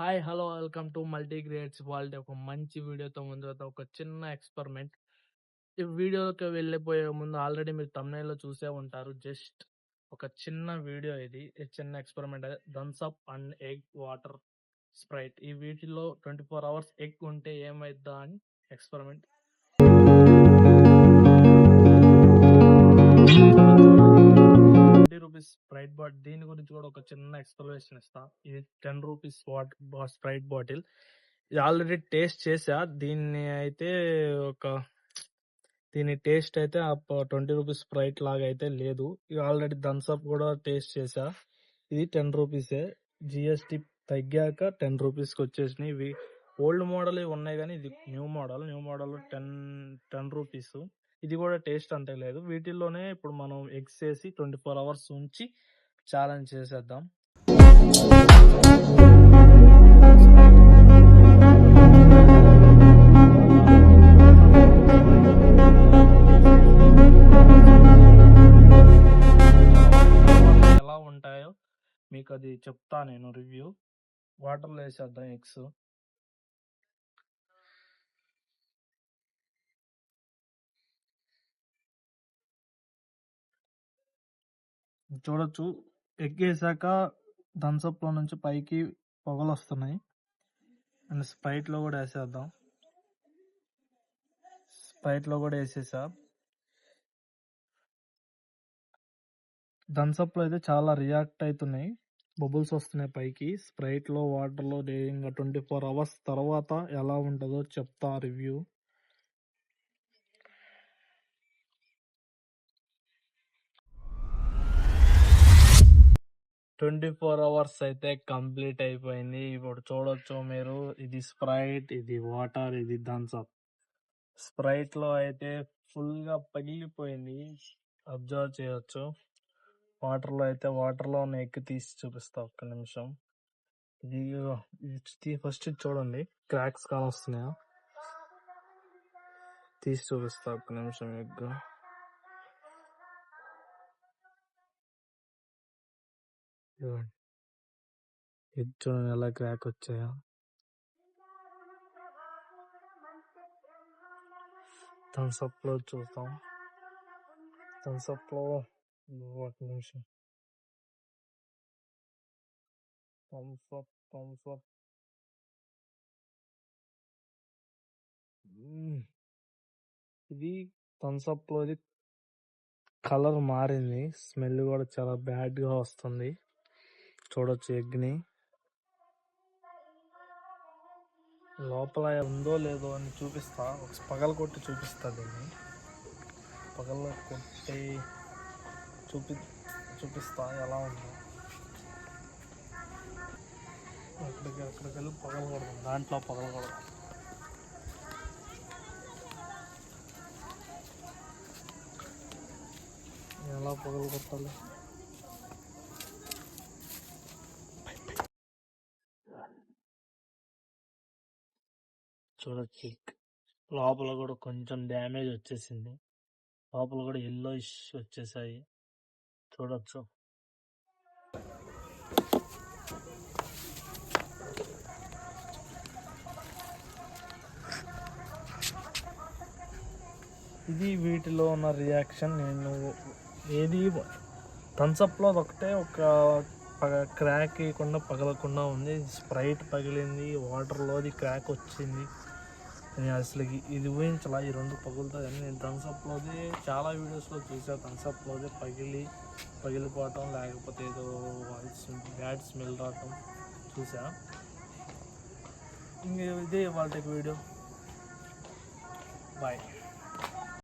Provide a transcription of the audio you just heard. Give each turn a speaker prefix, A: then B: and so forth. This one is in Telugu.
A: Hi hello welcome to multi grades వాళ్ళ ఒక మంచి వీడియోతో ముందు ఒక చిన్న ఎక్స్పెరిమెంట్. ఈ వీడియోకి వెళ్ళిపోయే ముందు ఆల్రెడీ మీరు తమిళలో చూసే ఉంటారు. జస్ట్ ఒక చిన్న వీడియో ఇది. చిన్న experiment Thums up and egg water Sprite. ఈ వీటిలో ట్వంటీ ఫోర్ అవర్స్ ఎగ్ ఉంటే ఏమైద్దా అని experiment. Twenty rupees Sprite bottle. దీని ఒక చిన్న ఎక్స్ప్లెనేషన్ ఇస్తా. ఇది ten rupees water Sprite bottle ఇది ఆల్రెడీ టేస్ట్ చేసా. దీన్ని అయితే ఒక దీని టేస్ట్ అయితే ట్వంటీ రూపీస్ స్ప్రైట్ లాగా అయితే లేదు. ఇది ఆల్రెడీ థమ్స్అప్ కూడా టేస్ట్ చేసా. ఇది టెన్ రూపీసే జిఎస్టి తగ్గాక టెన్ రూపీస్కి వచ్చేసినాయి. ఇవి ఓల్డ్ మోడల్ ఉన్నాయి కానీ ఇది new model new model ten ten rupees ఇది కూడా టేస్ట్ అంతే లేదు వీటిల్లోనే ఇప్పుడు మనం ఎగ్స్ వేసి ట్వంటీ ఫోర్ అవర్స్ ఉంచి ఛాలెంజ్ చేసేద్దాం. ఎలా ఉంటాయో మీకు అది చెప్తా నేను రివ్యూ. వాటర్లో వేసేద్దాం ఎగ్స్. చూడొచ్చు. ఎగ్ వేసాక థమ్స్అప్లో నుంచి పైకి పొగలు వస్తున్నాయి అండ్ స్ప్రైట్లో కూడా వేసేద్దాం. స్ప్రైట్లో కూడా వేసేసా. థమ్స్అప్లో అయితే చాలా రియాక్ట్ అవుతున్నాయి బబుల్స్ వస్తున్నాయి పైకి. స్ప్రైట్లో వాటర్లో ఇంకా ట్వంటీ ఫోర్ అవర్స్ తర్వాత ఎలా ఉంటుందో చెప్తా రివ్యూ. ట్వంటీ ఫోర్ అవర్స్ అయితే కంప్లీట్ అయిపోయింది. ఇప్పుడు చూడొచ్చు మీరు. ఇది స్ప్రైట్ ఇది వాటర్ ఇది థమ్స్అప్ స్ప్రైట్లో అయితే ఫుల్గా పగిలిపోయింది. అబ్జర్వ్ చేయొచ్చు. వాటర్లో అయితే వాటర్లో ఎక్కి ఎగ్ తీసి చూపిస్తా ఒక్క నిమిషం. ఇది ఇది ఫస్ట్ చూడండి. క్రాక్స్ కాని వస్తున్నాయా తీసి చూపిస్తా ఒక్క నిమిషం ఎగ్ ఇది చూడండి ఎలా క్రాక్ వచ్చాయా. థమ్స్అప్లో చూద్దాం. థమ్స్అప్లో ఒక నిమిషం. థమ్స్అప్ థమ్స్అప్ ఇది థమ్స్అప్లో ఇది కలర్ మారింది. స్మెల్ కూడా చాలా బ్యాడ్గా వస్తుంది. చూడొచ్చు ఎగ్ లోపల ఉందో లేదో అని చూపిస్తా. ఒక పగల కొట్టి చూపిస్తా దీన్ని. పగల కొట్టి చూపి చూపిస్తా ఎలా ఉందో. అక్కడికి అక్కడికి వెళ్ళి పగలకూడదు దాంట్లో పగలకూడదు ఎలా పగలు చూడొచ్చు. లోపల కూడా కొంచెం డ్యామేజ్ వచ్చేసింది. లోపల కూడా ఎల్లో ఇష్ వచ్చేసాయి. చూడొచ్చు. ఇది వీటిలో ఉన్న రియాక్షన్ నేను ఏది థమ్స్అప్లో ఒకటే ఒక క్రాక్ వేయకుండా పగలకుండా ఉంది. స్ప్రైట్ పగిలింది వాటర్లోది క్రాక్ వచ్చింది. నేను అసలు ఇది ఊహించాల ఈ రెండు పగులుతాయని నేను థమ్స్అప్లోది చాలా వీడియోస్లో చూసా థమ్స్అప్లోది పగిలి పగిలిపోవటం లేకపోతే ఏదో బ్యాడ్ స్మెల్ రావటం చూసా. ఇంక ఇదే వాళ్ళ వీడియో బాయ్